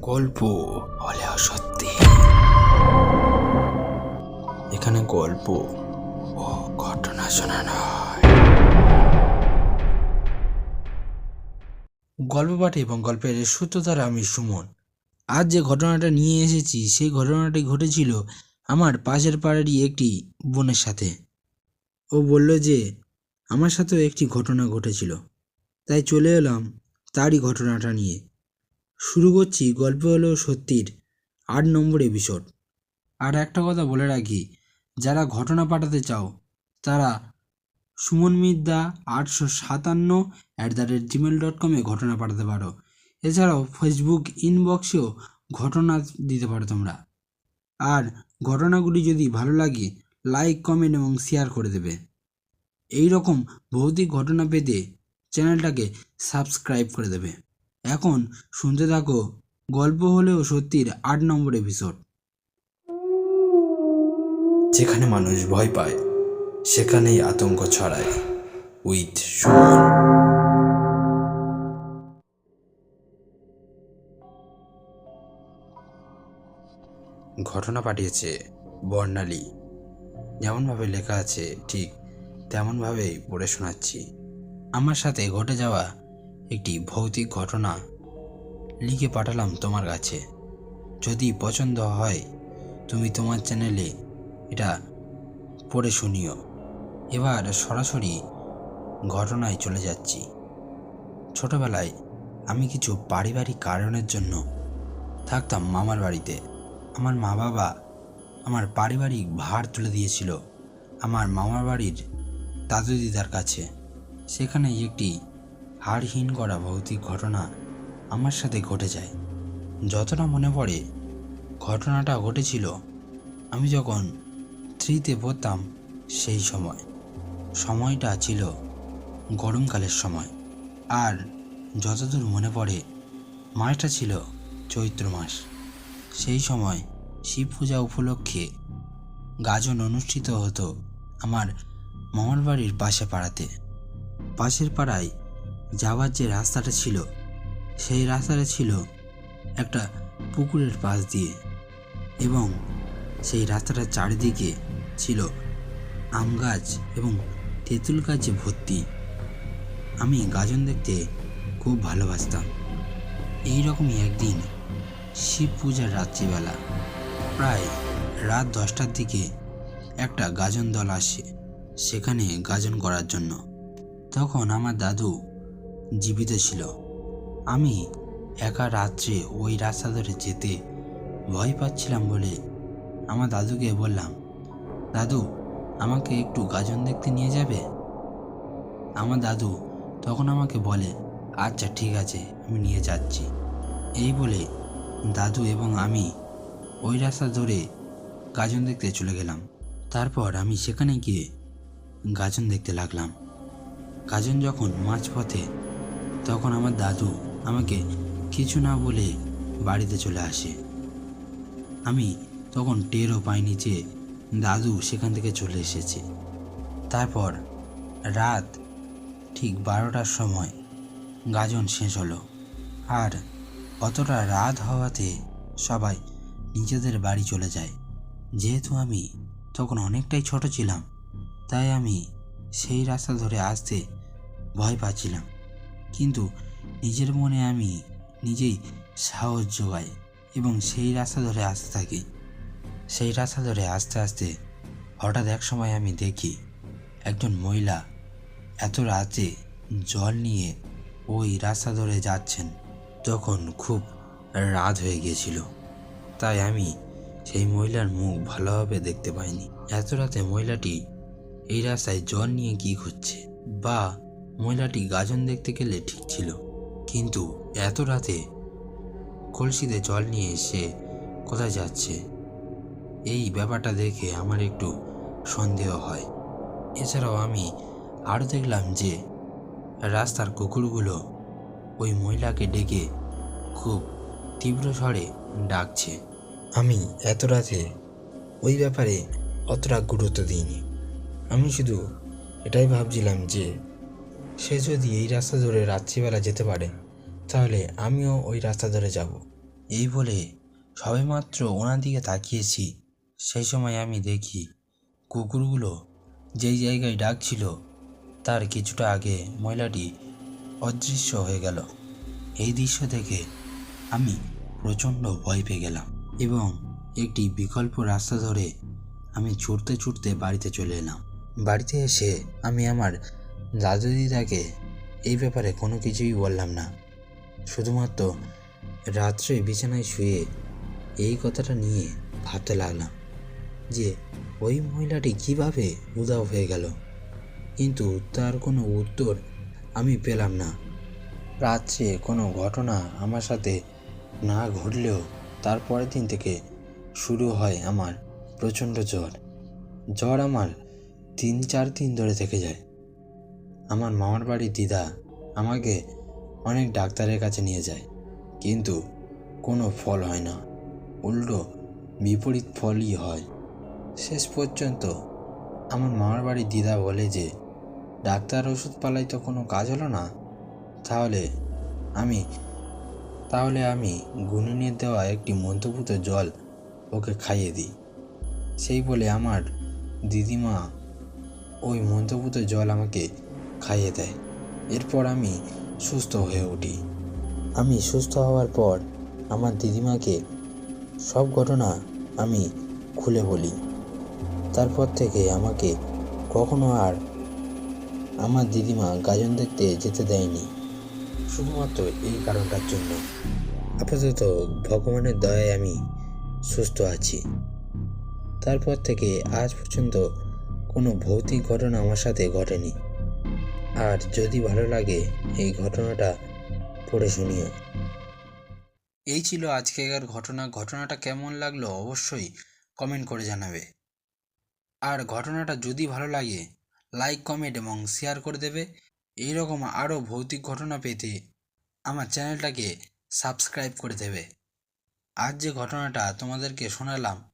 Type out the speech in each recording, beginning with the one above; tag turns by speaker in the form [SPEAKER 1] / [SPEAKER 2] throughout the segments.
[SPEAKER 1] গল্প হলেও সত্যি। এখানে গল্প ও ঘটনা শোনানো হয়। গল্প পাঠে এবং গল্পের সূত্রধারা আমি সুমন। আজ যে ঘটনাটা নিয়ে এসেছি, সেই ঘটনাটি ঘটেছিল আমার পাশের পাড়ারই একটি বোনের সাথে। ও বলল যে, আমার সাথেও একটি ঘটনা ঘটেছিল। তাই চলে এলাম তারই ঘটনাটা নিয়ে। শুরু করছি গল্প হলো সত্যির আট নম্বর এপিসোড আর একটা কথা বলে রাখি, যারা ঘটনা পাঠাতে চাও, তারা সুমন মিদ্যা আটশো সাতান্ন at the rate gmail dot কমে ঘটনা পাঠাতে পারো। এছাড়াও ফেসবুক ইনবক্সেও ঘটনা দিতে পারো তোমরা। আর ঘটনাগুলি যদি ভালো লাগে লাইক কমেন্ট এবং শেয়ার করে দেবে। এই রকম ভৌতিক ঘটনা পেতে চ্যানেলটাকে সাবস্ক্রাইব করে দেবে। এখন শুনতে থাকো, গল্প হলেও সত্যির আট নম্বর এপিসোড যেখানে মানুষ ভয় পায়, সেখানেই আতঙ্ক ছড়ায় উইথ সুমন। ঘটনা পাঠিয়েছে বর্ণালী। যেমনভাবে লেখা আছে, ঠিক তেমনভাবেই পড়ে শোনাচ্ছি। আমার সাথে ঘটে যাওয়া একটি ভৌতিক ঘটনা লিখে পাঠালাম তোমার কাছে। যদি পছন্দ হয়, তুমি তোমার চ্যানেলে এটা পড়ে শুনিও। এবার সরাসরি ঘটনায় চলে যাচ্ছি। ছোটবেলায় আমি কিছু পারিবারিক কারণের জন্য থাকতাম মামার বাড়িতে। আমার মা বাবা আমার পারিবারিক ভার তুলে দিয়েছিল আমার মামার বাড়ির দাদু দিদার কাছে। সেখানে একটি হাড়হীন করা ভৌতিক ঘটনা আমার সাথে ঘটে যায়। যতটা মনে পড়ে, ঘটনাটা ঘটেছিল আমি যখন থ্রিতে পড়তাম সেই সময়। সময়টা ছিল গরমকালের সময়। আর যতদূর মনে পড়ে, মাসটা ছিল চৈত্র মাস। সেই সময় শিব পূজা উপলক্ষে গাজন অনুষ্ঠিত হতো আমার মামার বাড়ির পাশে পাড়াতে। পাশের পাড়ায় যাওয়ার যে রাস্তাটা ছিল, সেই রাস্তাটা ছিল একটা পুকুরের পাশ দিয়ে এবং সেই রাস্তাটার চারিদিকে ছিল আম গাছ এবং তেঁতুল গাছে ভর্তি। আমি গাজন দেখতে খুব ভালোবাসতাম। এই রকমই একদিন শিব পূজার রাত্রিবেলা, প্রায় রাত দশটার দিকে একটা গাজন দল আসে সেখানে গাজন করার জন্য। তখন আমার দাদু জীবিত ছিল। আমি একা রাত্রে ওই রাস্তা ধরে যেতে ভয় পাচ্ছিলাম বলে আমার দাদুকে বললাম, দাদু, আমাকে একটু গাজন দেখতে নিয়ে যাবে? আমার দাদু তখন আমাকে বলে আচ্ছা ঠিক আছে, আমি নিয়ে যাচ্ছি। এই বলে দাদু এবং আমি ওই রাস্তা ধরে গাজন দেখতে চলে গেলাম। তারপর আমি সেখানে গিয়ে গাজন দেখতে লাগলাম। গাজন যখন মাঝপথে তখন আমার দাদু আমাকে কিছু না বলে বাড়িতে চলে আসে। আমি তখন টেরও পাইনি যে দাদু সেখান থেকে চলে এসেছে। তারপর রাত ঠিক বারোটার সময় গাজন শেষ হলো। আর অতটা রাত হওয়াতে সবাই নিজেদের বাড়ি চলে যায়। যেহেতু আমি তখন অনেকটাই ছোট ছিলাম, তাই আমি সেই রাস্তা ধরে আসতে ভয় পাচ্ছিলাম। কিন্তু নিজের মনে আমি নিজেই সাহস জোগাই এবং সেই রাস্তা ধরে আসতে থাকি। সেই রাস্তা ধরে আস্তে আস্তে হঠাৎ এক সময় আমি দেখি একজন মহিলা এত রাতে জল নিয়ে ওই রাস্তা ধরে যাচ্ছেন, তখন খুব রাত হয়ে গিয়েছিল। তাই আমি সেই মহিলার মুখ ভালোভাবে দেখতে পাইনি। এত রাতে মহিলাটি এই রাস্তায় জল নিয়ে কি করছে বা মহিলাটি গাজন দেখতে গেলে ঠিক ছিল। কিন্তু এত রাতে কলসিতে জল নিয়ে সে কোথায় যাচ্ছে? এই ব্যাপারটা দেখে আমার একটু সন্দেহ হয়। এছাড়াও আমি আরও দেখলাম যে রাস্তার কুকুরগুলো ওই মহিলাকে ডেকে খুব তীব্র স্বরে ডাকছে। আমি এত রাতে ওই ব্যাপারে অতটা গুরুত্ব দিইনি। আমি শুধু এটাই ভাবছিলাম যে সে যদি এই রাস্তা ধরে রাত্রিবেলা যেতে পারে, তাহলে আমিও ওই রাস্তা ধরে যাব। এই বলে সবেমাত্র ওনার দিকে তাকিয়েছি। সেই সময় আমি দেখি কুকুরগুলো যেই জায়গায় ডাকছিল তার কিছুটা আগে মহিলাটি অদৃশ্য হয়ে গেল। এই দৃশ্য দেখে আমি প্রচণ্ড ভয় পেয়ে গেলাম এবং একটি বিকল্প রাস্তা ধরে আমি ছুটতে ছুটতে বাড়িতে চলে এলাম। বাড়িতে এসে আমি আমার দাদু দিদাকে এই ব্যাপারে কোনো কিছুই বললাম না। শুধুমাত্র রাত্রে বিছানায় শুয়ে এই কথাটা নিয়ে ভাবতে লাগলাম যে, ওই মহিলাটি কীভাবে উদাও হয়ে গেল? কিন্তু তার কোনো উত্তর আমি পেলাম না। রাত্রে কোনো ঘটনা আমার সাথে না ঘটলেও তারপরের দিন থেকে শুরু হয় আমার প্রচণ্ড জ্বর। জ্বর আমার তিন চার দিন ধরে থেকে যায়। আমার মামার বাড়ির দিদা আমাকে অনেক ডাক্তারের কাছে নিয়ে যায়, কিন্তু কোনো ফল হয় না। উল্টো বিপরীত ফলই হয়। শেষ পর্যন্ত আমার মামার বাড়ির দিদা বলে যে, ডাক্তার ওষুধ পালাই তো কোনো কাজ হলো না? তাহলে আমি তাহলে আমি গুনিনের দেওয়া একটি মন্ত্রপুত জল ওকে খাইয়ে দিই। সেই বলে আমার দিদিমা ওই মন্ত্রপুত জল আমাকে খাইয়ে দেয়। এরপর আমি সুস্থ হয়ে উঠি। আমি সুস্থ হওয়ার পর আমার দিদিমাকে সব ঘটনা আমি খুলে বলি। তারপর থেকে আমাকে কখনো আর আমার দিদিমা গাজন দেখতে যেতে দেয়নি। শুধুমাত্র এই কারণটার জন্য। আপাতত ভগবানের দয়ায় আমি সুস্থ আছি। তারপর থেকে আজ পর্যন্ত কোনো ভৌতিক ঘটনা আমার সাথে ঘটেনি। আর যদি ভালো লাগে এই ঘটনাটা পড়ে শুনিও। এই ছিল আজকেকার ঘটনা। ঘটনাটা কেমন লাগল অবশ্যই কমেন্ট করে জানাবে। আর ঘটনাটা যদি ভালো লাগে লাইক কমেন্ট এবং শেয়ার করে দেবে। এই রকম আরও ভৌতিক ঘটনা পেতে আমার চ্যানেলটাকে সাবস্ক্রাইব করে দেবে। আজ যে ঘটনাটা তোমাদেরকে শোনালাম,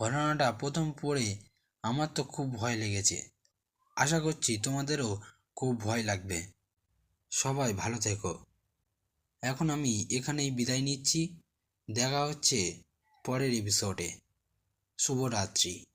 [SPEAKER 1] ঘটনাটা প্রথম পড়ে আমার তো খুব ভয় লেগেছে। আশা করছি তোমাদেরও খুব ভয় লাগবে। সবাই ভালো থেকো। এখন আমি এখানেই বিদায় নিচ্ছি। দেখা হচ্ছে পরের এপিসোডে শুভরাত্রি।